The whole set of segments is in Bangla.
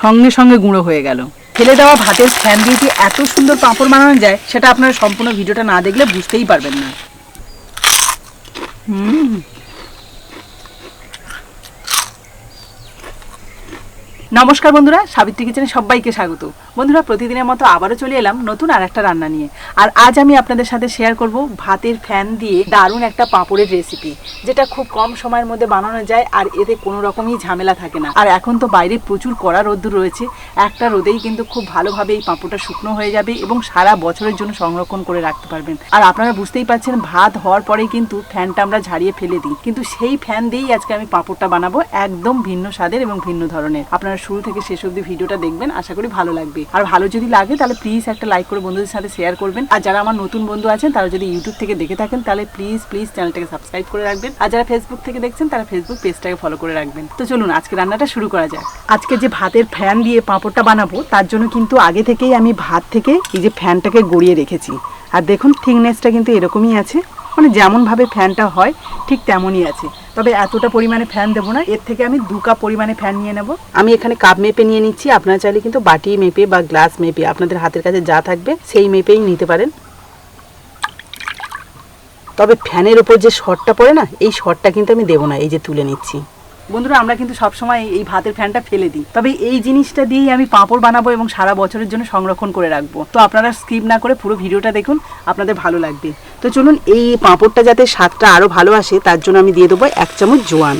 সঙ্গে সঙ্গে গুঁড়ো হয়ে গেল। ফেলে দেওয়া ভাতের ফ্যান দিয়ে যে এত সুন্দর পাঁপড় বানানো যায়, সেটা আপনারা সম্পূর্ণ ভিডিওটা না দেখলে বুঝতেই পারবেন না। নমস্কার বন্ধুরা, সাবিত্রী কিচেনে সবাইকে স্বাগত। বন্ধুরা, প্রতিদিনের মতো আবারও চলে এলাম নতুন আর একটা রান্না নিয়ে। আর আজ আমি আপনাদের সাথে শেয়ার করব ভাতের ফ্যান দিয়ে দারুণ একটা পাঁপড়ের রেসিপি যেটা খুব কম সময়ের মধ্যে বানানো যায় আর এতে কোনো রকমই ঝামেলা থাকে না। আর এখন তো বাইরে প্রচুর কড়া রোদ্দুর রয়েছে, একটা রোদেই কিন্তু খুব ভালোভাবে এই পাঁপড়টা শুকনো হয়ে যাবে এবং সারা বছরের জন্য সংরক্ষণ করে রাখতে পারবেন। আর আপনারা বুঝতেই পারছেন, ভাত হওয়ার পরেই কিন্তু ফ্যানটা আমরা ঝাড়িয়ে ফেলে দিই। কিন্তু সেই ফ্যান দিয়েই আজকে আমি পাঁপড়টা বানাবো একদম ভিন্ন স্বাদের এবং ভিন্ন ধরনের। আপনারা শুরু থেকে শেষ অবধি ভিডিওটা দেখবেন, আশা করি ভালো লাগবে। আর ভালো যদি লাগে তাহলে প্লিজ একটা লাইক করে বন্ধুদের সাথে শেয়ার করবেন। আর যারা আমার নতুন বন্ধু আছেন, তারা যদি ইউটিউব থেকে দেখে থাকেন, তাহলে প্লিজ প্লিজ চ্যানেলটাকে সাবস্ক্রাইব করে রাখবেন। আর যারা ফেসবুক থেকে দেখছেন, তারা ফেসবুক পেজটাকে ফলো করে রাখবেন। তো চলুন, আজকে রান্নাটা শুরু করা যাক। আজকে যে ভাতের ফ্যান দিয়ে পাঁপড়টা বানাবো, তার জন্য কিন্তু আগে থেকেই আমি ভাত থেকে এই যে ফ্যানটাকে গড়িয়ে রেখেছি। আর দেখুন থিকনেসটা কিন্তু এরকমই আছে। মানে যেমনভাবে ফ্যানটা হয়, ঠিক তেমনই আছে। তবে এতটা পরিমাণে ফ্যান দেবো না। এর থেকে আমি দু কাপ পরিমাণে ফ্যান নিয়ে নেব। আমি এখানে কাপ মেপে নিয়ে নিচ্ছি। আপনারা চাইলে কিন্তু বাটি মেপে বা গ্লাস মেপে আপনাদের হাতের কাছে যা থাকবে সেই মেপেই নিতে পারেন। তবে ফ্যানের ওপর যে শর্টটা পড়ে না, এই শর্টটা কিন্তু আমি দেবো না। এই যে তুলে নিচ্ছি। বন্ধুরা, আমরা কিন্তু সবসময় এই ভাতের ফ্যানটা ফেলে দিই। তবে এই জিনিসটা দিয়েই আমি পাঁপড় বানাবো এবং সারা বছরের জন্য সংরক্ষণ করে রাখব। তো আপনারা স্কিপ না করে পুরো ভিডিওটা দেখুন, আপনাদের ভালো লাগবে। তো চলুন, এই পাঁপড়টা যাতে স্বাদটা আরও ভালো আসে, তার জন্য আমি দিয়ে দেবো এক চামচ জোয়ান।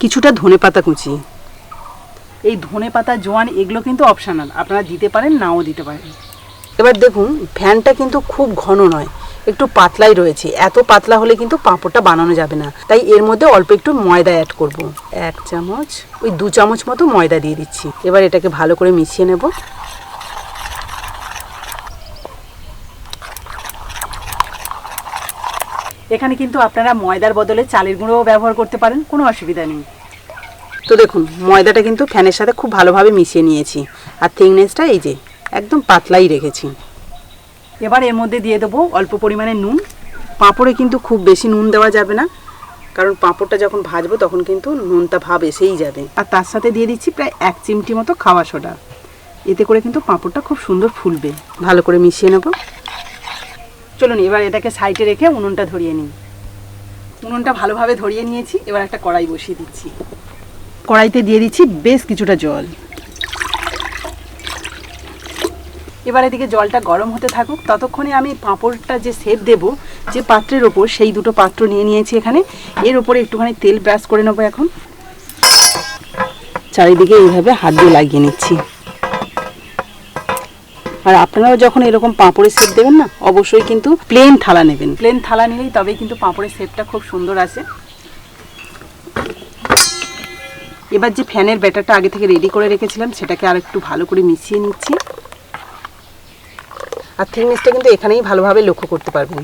কিছুটা ধনে পাতা কুচি। এই ধনে পাতা জোয়ান, এগুলো কিন্তু অপশনাল আপনারা দিতে পারেন, নাও দিতে পারেন। এবার দেখুন, ফ্যানটা কিন্তু খুব ঘন নয়। একটু পাতলাই রয়েছে। এত পাতলা হলে কিন্তু পাঁপড়টা বানানো যাবে না। তাই এর মধ্যে অল্প একটু ময়দা অ্যাড করব। এক চামচ, ওই দু চামচ মতো ময়দা দিয়ে দিচ্ছি। এবার এটাকে ভালো করে মিশিয়ে নেব। এখানে কিন্তু আপনারা ময়দার বদলে চালের গুঁড়োও ব্যবহার করতে পারেন, কোনো অসুবিধা নেই। তো দেখুন, ময়দাটা কিন্তু ফ্যানের সাথে খুব ভালোভাবে মিশিয়ে নিয়েছি। আর থিকনেসটা এই যে, একদম পাতলাই রেখেছি। এবার এর মধ্যে দিয়ে দেবো অল্প পরিমাণে নুন। পাঁপড়ে কিন্তু খুব বেশি নুন দেওয়া যাবে না, কারণ পাঁপড়টা যখন ভাজবো তখন কিন্তু নুনটা ভাব এসেই যাবে। আর তার সাথে দিয়ে দিচ্ছি প্রায় এক চিমটি মতো খাওয়া সোডা। এতে করে কিন্তু পাঁপড়টা খুব সুন্দর ফুলবে। ভালো করে মিশিয়ে নেব। চলুন, এবার এটাকে সাইডে রেখে উনুনটা ধরিয়ে নিই। উনুনটা ভালোভাবে ধরিয়ে নিয়েছি, এবার একটা কড়াই বসিয়ে দিচ্ছি। কড়াইতে দিয়ে দিচ্ছি বেশ কিছুটা জল। এবার এদিকে জলটা গরম হতে থাকুক, ততক্ষণে আমি পাঁপড়টা যে সেপ দেব, যে পাত্রের ওপর, সেই দুটো পাত্র নিয়ে নিয়েছি এখানে। এর ওপরে একটুখানি তেল ব্রাশ করে নেব এখন। চারিদিকে এইভাবে হাত দিয়ে লাগিয়ে নিচ্ছি। আর আপনারাও যখন এরকম পাঁপড়ের সেপ দেবেন না, অবশ্যই কিন্তু প্লেন থালা নেবেন। প্লেন থালা নিলেই তবেই কিন্তু পাঁপড়ের সেপটা খুব সুন্দর আসে। এবার যে ফ্যানের ব্যাটারটা আগে থেকে রেডি করে রেখেছিলাম, সেটাকে আর একটু ভালো করে মিশিয়ে নিচ্ছি। আর থিকনেসটা কিন্তু এখানেই ভালোভাবে লক্ষ্য করতে পারবেন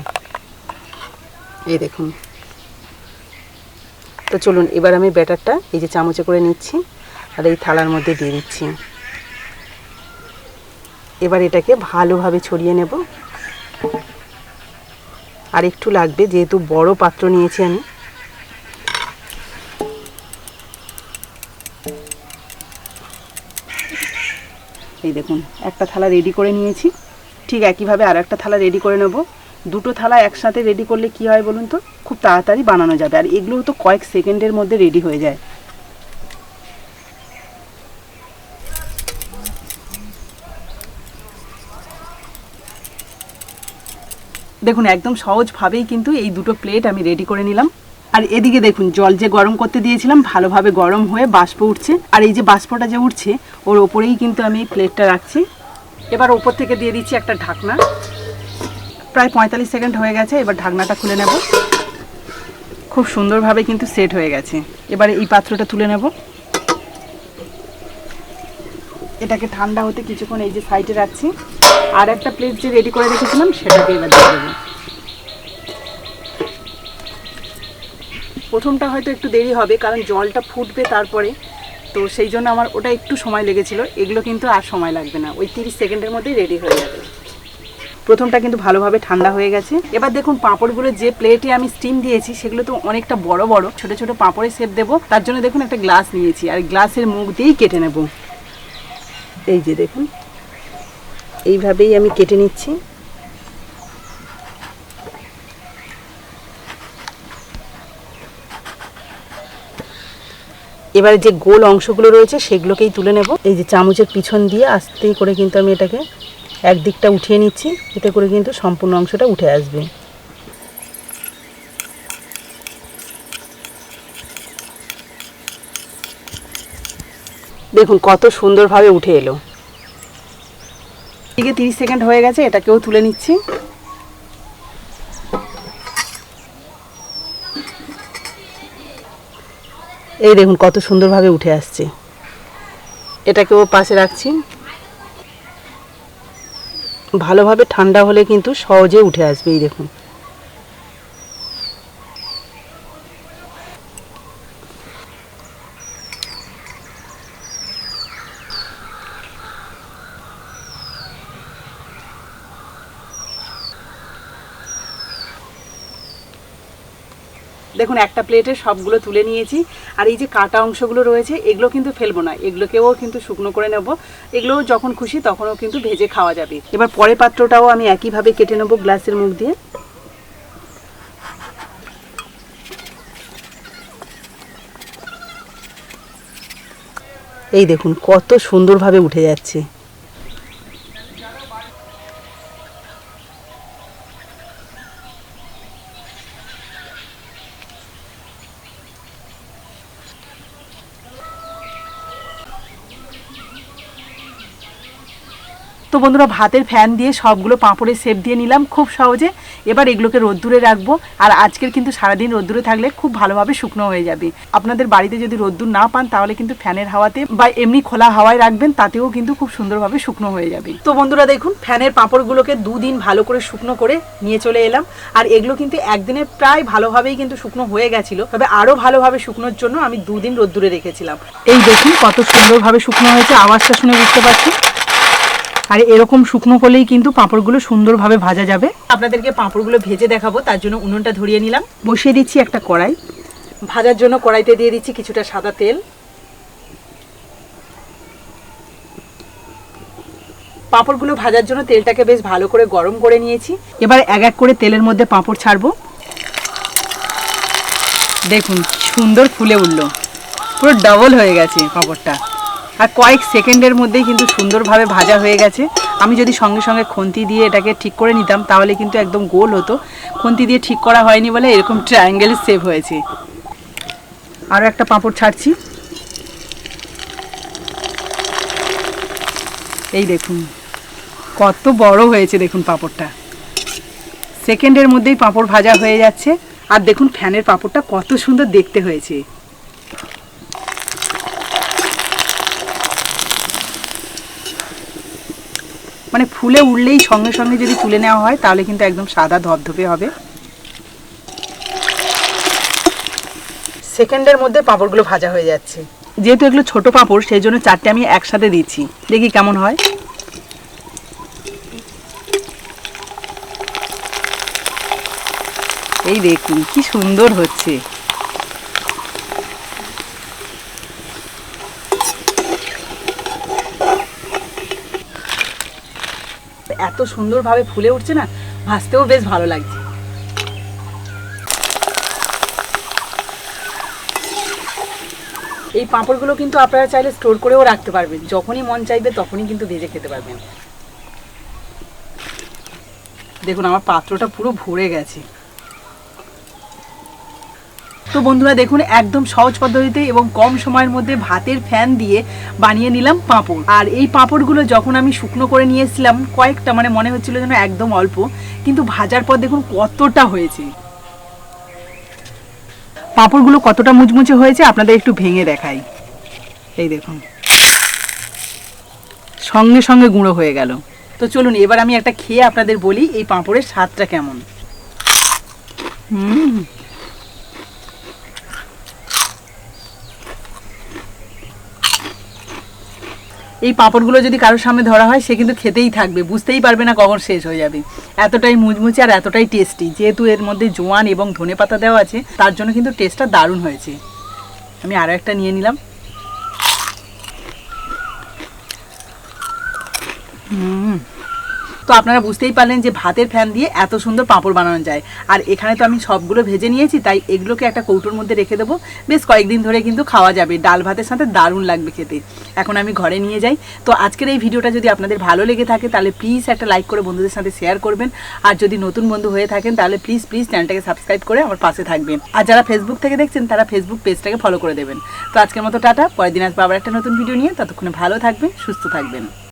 এই দেখুন। তো চলুন, এবার আমি ব্যাটারটা এই যে চামচে করে নিচ্ছি আর এই থালার মধ্যে দিয়ে দিচ্ছি। এবার এটাকে ভালোভাবে ছড়িয়ে নেব। আর একটু লাগবে, যেহেতু বড় পাত্র নিয়েছি আমি। এই দেখুন, একটা থালা রেডি করে নিয়েছি। ঠিক একইভাবে আর একটা থালা রেডি করে নেব। দুটো থালা একসাথে রেডি করলে কি হয় বলুন তো? খুব তাড়াতাড়ি বানানো যাবে। আর এগুলো তো কয়েক সেকেন্ডের মধ্যে রেডি হয়ে যায়। দেখুন, একদম সহজভাবেই কিন্তু এই দুটো প্লেট আমি রেডি করে নিলাম। আর এদিকে দেখুন, জল যে গরম করতে দিয়েছিলাম, ভালোভাবে গরম হয়ে বাষ্প উঠছে। আর এই যে বাষ্পটা যে উঠছে, ওর ওপরেই কিন্তু আমি এই প্লেটটা রাখছি। এবার ওপর থেকে দিয়ে দিচ্ছি একটা ঢাকনা। প্রায় পঁয়তাল্লিশ সেকেন্ড হয়ে গেছে, এবার ঢাকনাটা খুলে নেব। খুব সুন্দরভাবে কিন্তু সেট হয়ে গেছে। এবার এই পাত্রটা তুলে নেব। এটাকে ঠান্ডা হতে কিছুক্ষণ এই যে সাইডে রাখছি। আর একটা প্লেট যে রেডি করে রেখেছিলাম, সেটাকে এবার দিয়ে দেবো। প্রথমটা হয়তো একটু দেরি হবে, কারণ জলটা ফুটবে তারপরে। তো সেই জন্য আমার ওটা একটু সময় লেগেছিল। এগুলো কিন্তু আর সময় লাগবে না। ওই তিরিশ সেকেন্ডের মধ্যেই রেডি হয়ে যাবে। প্রথমটা কিন্তু ভালোভাবে ঠান্ডা হয়ে গেছে। এবার দেখুন, পাঁপড়গুলো যে প্লেটে আমি স্টিম দিয়েছি, সেগুলো তো অনেকটা বড় বড়। ছোট ছোট পাঁপড়ে শেপ দেবো। তার জন্য দেখুন, একটা গ্লাস নিয়েছি। আর গ্লাসের মুখ দিয়েই কেটে নেব। এই যে দেখুন, এইভাবেই আমি কেটে নিচ্ছি। এবারে যে গোল অংশগুলো রয়েছে সেগুলোকেই তুলে নেব। এই যে চামচের পিছন দিয়ে আস্তে করে কিন্তু আমি এটাকে একদিকটা উঠিয়ে নিচ্ছি। এতে করে কিন্তু সম্পূর্ণ অংশটা উঠে আসবে। দেখুন, কত সুন্দরভাবে উঠে এলো। এদিকে তিরিশ সেকেন্ড হয়ে গেছে, এটাকেও তুলে নিচ্ছি। এই দেখুন কত সুন্দরভাবে উঠে আসছে। এটাকেও পাশে রাখছি। ভালোভাবে ঠান্ডা হলে কিন্তু সহজে উঠে আসবে, এই দেখুন। দেখুন, একটা প্লেটে সবগুলো তুলে নিয়েছি। আর এই যে কাটা অংশগুলো রয়েছে, এগুলো কিন্তু ফেলব না। এগুলোকেও কিন্তু শুকনো করে নেব। এগুলোও যখন খুশি, তখনও কিন্তু ভেজে খাওয়া যাবে। এবার পরের পাত্রটাও আমি একইভাবে কেটে নেব গ্লাসের মুখ দিয়ে। এই দেখুন, কত সুন্দরভাবে উঠে যাচ্ছে। তো বন্ধুরা, ভাতের ফ্যান দিয়ে সবগুলো পাঁপড়ের শেপ দিয়ে নিলাম খুব সহজে। এবার এগুলোকে রোদ্দুরে রাখব। আর আজকের কিন্তু সারাদিন রোদ্দুরে থাকলে খুব ভালোভাবে শুকনো হয়ে যাবে। আপনাদের বাড়িতে যদি রোদ্দুর না পান, তাহলে কিন্তু ফ্যানের হাওয়াতে বা এমনি খোলা হাওয়ায় রাখবেন, তাতেও কিন্তু খুব সুন্দরভাবে শুকনো হয়ে যাবে। তো বন্ধুরা, দেখুন, ফ্যানের পাঁপড়গুলোকে দুদিন ভালো করে শুকনো করে নিয়ে চলে এলাম। আর এগুলো কিন্তু একদিনে প্রায় ভালোভাবেই কিন্তু শুকনো হয়ে গেছিল। তবে আরও ভালোভাবে শুকনোর জন্য আমি দুদিন রোদ্দুরে রেখেছিলাম। এই দেখুন, কত সুন্দরভাবে শুকনো হয়েছে। আওয়াজটা শুনে বুঝতে পারছি আর এরকম শুকনো হলেই কিন্তু পাঁপড়গুলো সুন্দরভাবে ভাজা যাবে। আপনাদেরকে পাঁপড়গুলো ভেজে দেখাবো তার জন্য উনুনটা ধরিয়ে নিলাম। বসিয়ে দিচ্ছি একটা কড়াই। ভাজার জন্য কড়াইতে দিয়ে দিচ্ছি কিছুটা সাদা তেল। পাঁপড়গুলো ভাজার জন্য তেলটাকে বেশ ভালো করে গরম করে নিয়েছি। এবার এক এক করে তেলের মধ্যে পাঁপড় ছাড়বো। দেখুন সুন্দর ফুলে উঠল। পুরো ডবল হয়ে গেছে পাঁপড়টা। আর কয়েক সেকেন্ডের মধ্যেই কিন্তু সুন্দরভাবে ভাজা হয়ে গেছে। আমি যদি সঙ্গে সঙ্গে খন্তি দিয়ে এটাকে ঠিক করে নিতাম, তাহলে কিন্তু একদম গোল হতো। খন্তি দিয়ে ঠিক করা হয়নি বলে এরকম ট্রায়াঙ্গেলের সেভ হয়েছে। আরও একটা পাঁপড় ছাড়ছি। এই দেখুন, কত বড় হয়েছে দেখুন পাঁপড়টা। সেকেন্ডের মধ্যেই পাঁপড় ভাজা হয়ে যাচ্ছে। আর দেখুন ফ্যানের পাঁপড়টা কত সুন্দর দেখতে হয়েছে। মানে ফুলে উঠলেই সঙ্গে সঙ্গে যদি তুলে নেওয়া হয় তাহলে কিন্তু একদম সাদা ধপধপে হবে। সেকেন্ডের মধ্যে পাঁপড়গুলো ভাজা হয়ে যাচ্ছে। যেহেতু এগুলো ছোট পাঁপড় সেই জন্য চারটে আমি একসাথে দিচ্ছি। দেখি কেমন হয়। এই দেখুন কি সুন্দর হচ্ছে। এত সুন্দরভাবে ফুলে উঠছে না, ভাসতেও বেশ ভালো লাগছে। এই পাঁপড়গুলো কিন্তু আপনারা চাইলে স্টোর করেও রাখতে পারবেন। যখনই মন চাইবে তখনই কিন্তু ভেজে খেতে পারবেন। দেখুন, আমার পাত্রটা পুরো ভরে গেছে। তো বন্ধুরা দেখুন, একদম সহজ পদ্ধতিতে এবং কম সময়ের মধ্যে ভাতের ফ্যান দিয়ে বানিয়ে নিলাম পাঁপড়। আর এই পাঁপড়গুলো যখন আমি শুকনো করে নিয়ে এসেছিলাম, কয়েকটা মানে মনে হচ্ছিল যেন একদম অল্প, কিন্তু ভাজার পর দেখুন কতটা হয়েছে। পাঁপড়গুলো কতটা মুচমুচে হয়েছে আপনাদের একটু ভেঙে দেখাই। এই দেখুন। সঙ্গে সঙ্গে গুঁড়ো হয়ে গেল। তো চলুন, এবার আমি একটা খেয়ে আপনাদের বলি এই পাঁপড়ের স্বাদটা কেমন। হুম। এই পাঁপড়গুলো যদি কারোর সামনে ধরা হয়, সে কিন্তু খেতেই থাকবে। বুঝতেই পারবে না কখন শেষ হয়ে যাবে। এতটাই মুচমুচে আর এতটাই টেস্টি। যেহেতু এর মধ্যে জোয়ান এবং ধনে পাতা দেওয়া আছে, তার জন্য কিন্তু টেস্টটা দারুণ হয়েছে। আমি আরও একটা নিয়ে নিলাম। হুম। তো আপনারা বুঝতেই পারলেন যে ভাতের ফ্যান দিয়ে এত সুন্দর পাঁপড় বানানো যায়। আর এখানে তো আমি সবগুলো ভেজে নিয়েছি, তাই এগুলোকে একটা কৌটোর মধ্যে রেখে দেবো। বেশ কয়েকদিন ধরে কিন্তু খাওয়া যাবে, ডাল ভাতের সাথে দারুণ লাগবে খেতে। এখন আমি ঘরে নিয়ে যাই। তো আজকের এই ভিডিওটা যদি আপনাদের ভালো লেগে থাকে, তাহলে প্লিজ একটা লাইক করে বন্ধুদের সাথে শেয়ার করবেন। আর যদি নতুন বন্ধু হয়ে থাকেন, তাহলে প্লিজ প্লিজ চ্যানেলটাকে সাবস্ক্রাইব করে আমার পাশে থাকবেন। আর যারা ফেসবুক থেকে দেখছেন, তারা ফেসবুক পেজটাকে ফলো করে দেবেন। তো আজকের মতো টাটা, পরের দিন আসব আবার একটা নতুন ভিডিও নিয়ে। ততক্ষণে ভালো থাকবেন, সুস্থ থাকবেন।